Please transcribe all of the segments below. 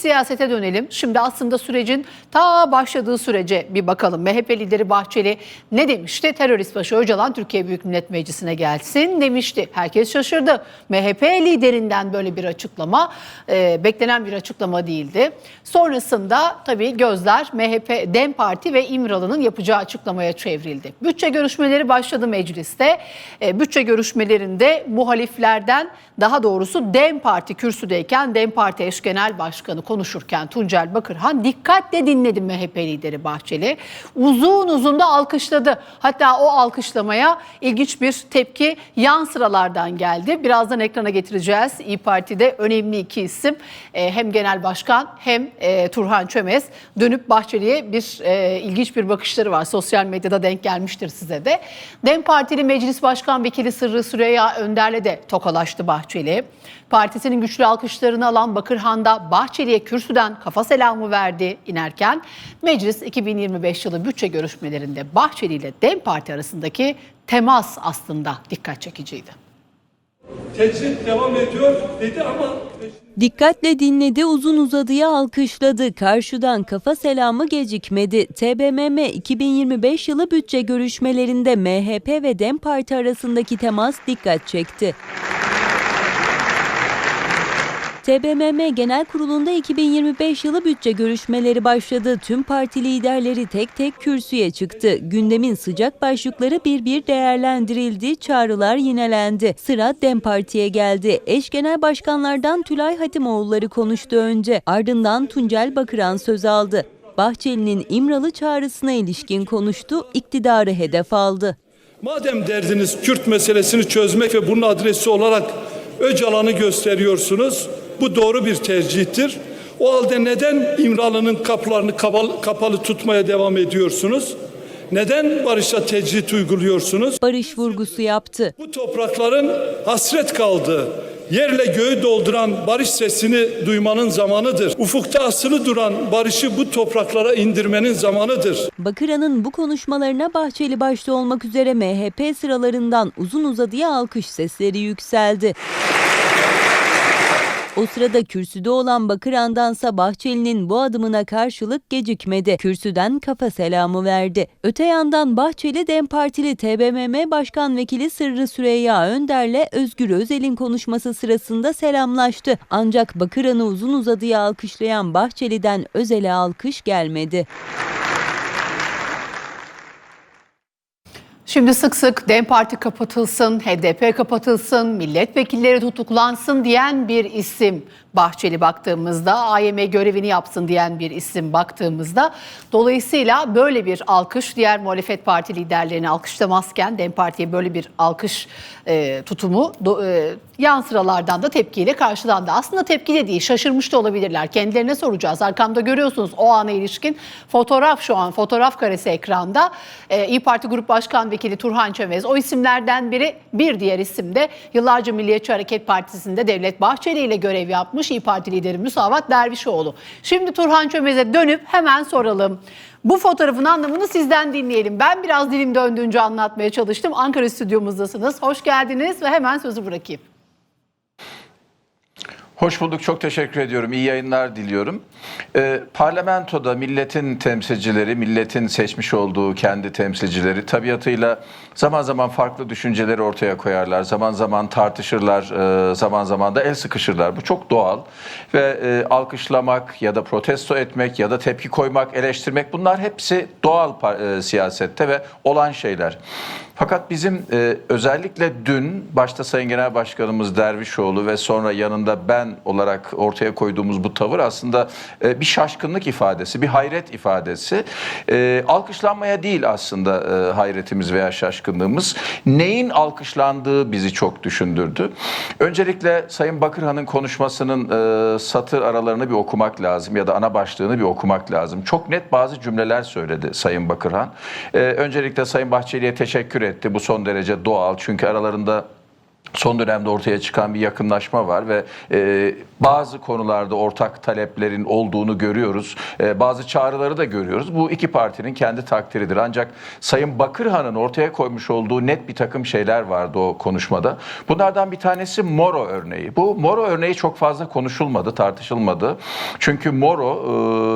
siyasete dönelim. Şimdi aslında sürecin ta başladığı sürece bir bakalım. MHP lideri Bahçeli ne demişti? Terörist başı Öcalan Türkiye Büyük Millet Meclisi'ne gelsin demişti. Herkes şaşırdı. MHP liderinden böyle bir açıklama e, beklenen bir açıklama değildi. Sonrasında tabii gözler MHP, DEM Parti ve İmralı'nın yapacağı açıklamaya çevrildi. Bütçe görüşmeleri başladı mecliste. E, bütçe görüşmelerinde muhaliflerden daha doğrusu DEM Parti kürsüdeyken DEM Parti eş genel başkanı konuşurken Tuncel Bakırhan dikkatle dinledi MHP lideri Bahçeli. Uzun uzun da alkışladı. Hatta o alkışlamaya ilginç bir tepki yan sıralardan geldi. Birazdan ekrana getireceğiz. İyi Parti'de önemli iki isim e, hem genel başkan hem e, Turhan Çömez dönüp Bahçeli'ye bir e, ilginç bir bakışları var. Sosyal medyada denk gelmiştir size de. DEM Partili Meclis Başkan Vekili Sırrı Süreyya Önder'le de tokalaştı Bahçeli. Partisinin güçlü alkışlarını alan Bakırhan'da Bahçeli'ye kürsüden kafa selamı verdi inerken meclis 2025 yılı bütçe görüşmelerinde Bahçeli ile DEM Parti arasındaki temas aslında dikkat çekiciydi. Tecrit devam ediyor dedi ama Dikkatle dinledi, uzun uzadıya alkışladı. Karşıdan kafa selamı gecikmedi. TBMM 2025 yılı bütçe görüşmelerinde MHP ve DEM Parti arasındaki temas dikkat çekti. TBMM Genel Kurulu'nda 2025 yılı bütçe görüşmeleri başladı. Tüm parti liderleri tek tek kürsüye çıktı. Gündemin sıcak başlıkları bir bir değerlendirildi, çağrılar yinelendi. Sıra DEM Parti'ye geldi. Eş genel başkanlardan Tülay Hatimoğulları konuştu önce. Ardından Tuncel Bakıran söz aldı. Bahçeli'nin İmralı çağrısına ilişkin konuştu, iktidarı hedef aldı. madem derdiniz Kürt meselesini çözmek ve bunun adresi olarak Öcalan'ı gösteriyorsunuz. Bu doğru bir tercihtir. O halde neden İmralı'nın kapılarını kapalı, kapalı tutmaya devam ediyorsunuz? Neden barışa tecrit uyguluyorsunuz? Barış vurgusu yaptı. Bu toprakların hasret kaldığı, yerle göğü dolduran barış sesini duymanın zamanıdır. Ufukta asılı duran barışı bu topraklara indirmenin zamanıdır. Bakıran'ın bu konuşmalarına Bahçeli başta olmak üzere MHP sıralarından uzun uzadıya alkış sesleri yükseldi. O sırada kürsüde olan Bakıran'dansa Bahçeli'nin bu adımına karşılık gecikmedi. Kürsüden kafa selamı verdi. Öte yandan Bahçeli DEM Partili TBMM Başkan Vekili Sırrı Süreyya Önder'le Özgür Özel'in konuşması sırasında selamlaştı. Ancak Bakıran'ı uzun uzadıya alkışlayan Bahçeli'den Özel'e alkış gelmedi. Şimdi sık sık DEM Parti kapatılsın, HDP kapatılsın, milletvekilleri tutuklansın diyen bir isim Bahçeli baktığımızda, AYM görevini yapsın diyen bir isim baktığımızda. Dolayısıyla böyle bir alkış diğer muhalefet parti liderlerini alkışlamazken DEM Parti'ye böyle bir alkış e, tutumu do, e, yan sıralardan da tepkiyle karşılandı. Aslında tepki de değil, şaşırmış da olabilirler. Kendilerine soracağız. Arkamda görüyorsunuz o ana ilişkin fotoğraf şu an, fotoğraf karesi ekranda. E, İyi Parti Grup Başkan Vekili Turhan Çömez. O isimlerden biri, bir diğer isim de yıllarca Milliyetçi Hareket Partisi'nde Devlet Bahçeli ile görev yapmış İyi Parti lideri Müsavat Dervişoğlu. Şimdi Turhan Çömez'e dönüp hemen soralım. Bu fotoğrafın anlamını sizden dinleyelim. Ben biraz dilim döndüğünce anlatmaya çalıştım. Ankara stüdyomuzdasınız. Hoş geldiniz ve hemen sözü bırakayım. Hoş bulduk, çok teşekkür ediyorum. İyi yayınlar diliyorum. Ee, parlamentoda milletin temsilcileri, milletin seçmiş olduğu kendi temsilcileri tabiatıyla zaman zaman farklı düşünceleri ortaya koyarlar. Zaman zaman tartışırlar, e, zaman zaman da el sıkışırlar. Bu çok doğal. Ve e, alkışlamak ya da protesto etmek ya da tepki koymak, eleştirmek bunlar hepsi doğal e, siyasette ve olan şeyler. Fakat bizim e, özellikle dün başta Sayın Genel Başkanımız Dervişoğlu ve sonra yanında ben olarak ortaya koyduğumuz bu tavır aslında e, bir şaşkınlık ifadesi, bir hayret ifadesi. E, alkışlanmaya değil aslında e, hayretimiz veya şaşkınlığımız. Neyin alkışlandığı bizi çok düşündürdü. Öncelikle Sayın Bakırhan'ın konuşmasının e, satır aralarını bir okumak lazım ya da ana başlığını bir okumak lazım. Çok net bazı cümleler söyledi Sayın Bakırhan. E, öncelikle Sayın Bahçeli'ye teşekkür etti. Bu son derece doğal çünkü aralarında son dönemde ortaya çıkan bir yakınlaşma var ve e, bazı konularda ortak taleplerin olduğunu görüyoruz. E, bazı çağrıları da görüyoruz. Bu iki partinin kendi takdiridir. Ancak Sayın Bakırhan'ın ortaya koymuş olduğu net bir takım şeyler vardı o konuşmada. Bunlardan bir tanesi Moro örneği. Bu Moro örneği çok fazla konuşulmadı, tartışılmadı. Çünkü Moro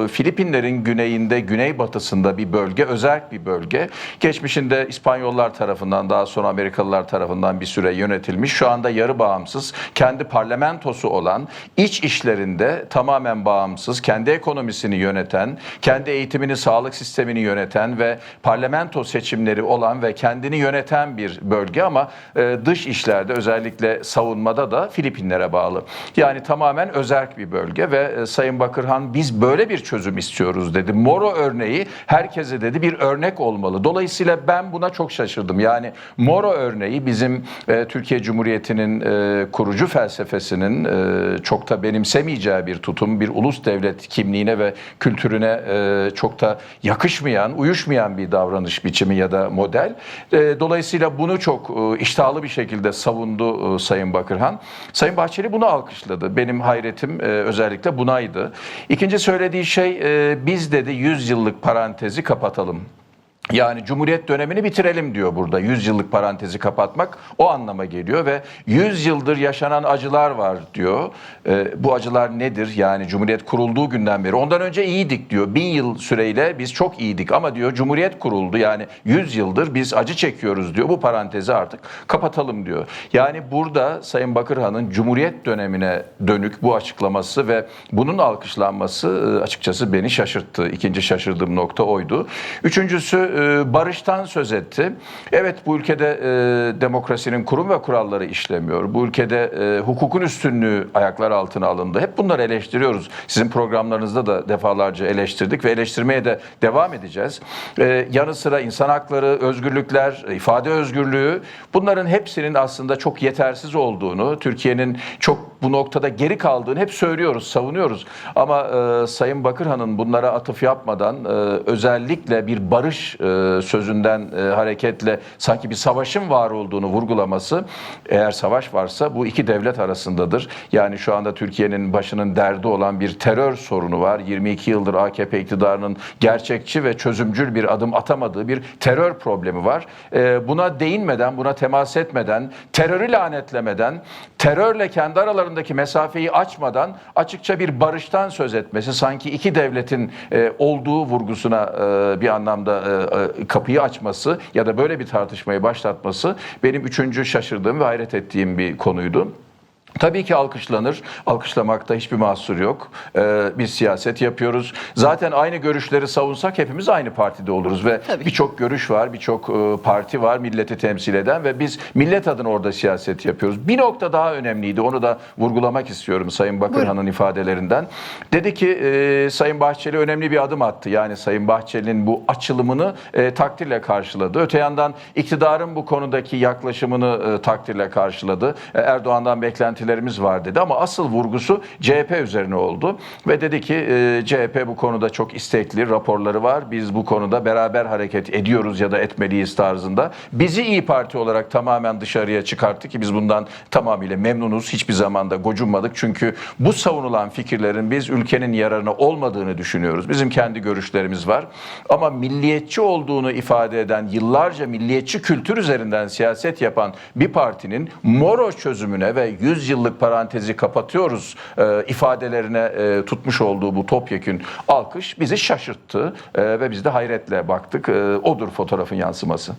e, Filipinlerin güneyinde, güneybatısında bir bölge, özerk bir bölge. Geçmişinde İspanyollar tarafından, daha sonra Amerikalılar tarafından bir süre yönetilmiş. Şu anda yarı bağımsız, kendi parlamentosu olan, iç işlerinde tamamen bağımsız, kendi ekonomisini yöneten, kendi eğitimini, sağlık sistemini yöneten ve parlamento seçimleri olan ve kendini yöneten bir bölge ama e, dış işlerde özellikle savunmada da Filipinlere bağlı. Yani tamamen özerk bir bölge ve e, Sayın Bakırhan biz böyle bir çözüm istiyoruz dedi. Moro örneği herkese dedi bir örnek olmalı. Dolayısıyla ben buna çok şaşırdım. Yani Moro örneği bizim e, Türkiye Cumhuriyeti'nin e, kurucu felsefesinin e, çok da benimsemeyeceği bir tutum, bir ulus devlet kimliğine ve kültürüne e, çok da yakışmayan, uyuşmayan bir davranış biçimi ya da model. E, dolayısıyla bunu çok e, iştahlı bir şekilde savundu e, Sayın Bakırhan. Sayın Bahçeli bunu alkışladı. Benim hayretim e, özellikle bunaydı. İkinci söylediği şey e, biz dedi 100 yıllık parantezi kapatalım. Yani Cumhuriyet dönemini bitirelim diyor burada. 100 yıllık parantezi kapatmak o anlama geliyor ve 100 yıldır yaşanan acılar var diyor. Ee, bu acılar nedir? Yani Cumhuriyet kurulduğu günden beri. Ondan önce iyiydik diyor. Bin yıl süreyle biz çok iyiydik ama diyor Cumhuriyet kuruldu. Yani 100 yıldır biz acı çekiyoruz diyor. Bu parantezi artık kapatalım diyor. Yani burada Sayın Bakırhan'ın Cumhuriyet dönemine dönük bu açıklaması ve bunun alkışlanması e, açıkçası beni şaşırttı. İkinci şaşırdığım nokta oydu. Üçüncüsü e, barıştan söz etti. Evet bu ülkede e, demokrasinin kurum ve kuralları işlemiyor. Bu ülkede e, hukukun üstünlüğü ayaklar altına alındı. Hep bunları eleştiriyoruz. Sizin programlarınızda da defalarca eleştirdik ve eleştirmeye de devam edeceğiz. E, yanı sıra insan hakları, özgürlükler, ifade özgürlüğü bunların hepsinin aslında çok yetersiz olduğunu, Türkiye'nin çok bu noktada geri kaldığını hep söylüyoruz, savunuyoruz. Ama e, Sayın Bakırhan'ın bunlara atıf yapmadan e, özellikle bir barış e, sözünden e, hareketle sanki bir savaşın var olduğunu vurgulaması eğer savaş varsa bu iki devlet arasındadır. Yani şu anda Türkiye'nin başının derdi olan bir terör sorunu var. 22 yıldır AKP iktidarının gerçekçi ve çözümcül bir adım atamadığı bir terör problemi var. E, buna değinmeden, buna temas etmeden, terörü lanetlemeden, terörle kendi aralarındaki mesafeyi açmadan açıkça bir barıştan söz etmesi sanki iki devletin olduğu vurgusuna bir anlamda kapıyı açması ya da böyle bir tartışmayı başlatması benim üçüncü şaşırdığım ve hayret ettiğim bir konuydu. Tabii ki alkışlanır. Alkışlamakta hiçbir mahsur yok. Ee, biz siyaset yapıyoruz. Zaten aynı görüşleri savunsak hepimiz aynı partide oluruz ve birçok görüş var, birçok e, parti var milleti temsil eden ve biz millet adına orada siyaset yapıyoruz. Bir nokta daha önemliydi. Onu da vurgulamak istiyorum Sayın Bakırhan'ın ifadelerinden. Dedi ki e, Sayın Bahçeli önemli bir adım attı. Yani Sayın Bahçeli'nin bu açılımını e, takdirle karşıladı. Öte yandan iktidarın bu konudaki yaklaşımını e, takdirle karşıladı. E, Erdoğan'dan beklentilerimiz var dedi ama asıl vurgusu CHP üzerine oldu ve dedi ki e, CHP bu konuda çok istekli raporları var. Biz bu konuda beraber hareket ediyoruz ya da etmeliyiz tarzında. Bizi İyi Parti olarak tamamen dışarıya çıkarttı ki biz bundan tamamıyla memnunuz. Hiçbir zaman da gocunmadık. Çünkü bu savunulan fikirlerin biz ülkenin yararına olmadığını düşünüyoruz. Bizim kendi görüşlerimiz var. Ama milliyetçi olduğunu ifade eden, yıllarca milliyetçi kültür üzerinden siyaset yapan bir partinin Moro çözümüne ve 100 yıllık parantezi kapatıyoruz e, ifadelerine e, tutmuş olduğu bu topyekün alkış bizi şaşırttı e, ve biz de hayretle baktık. E, odur fotoğrafın yansıması.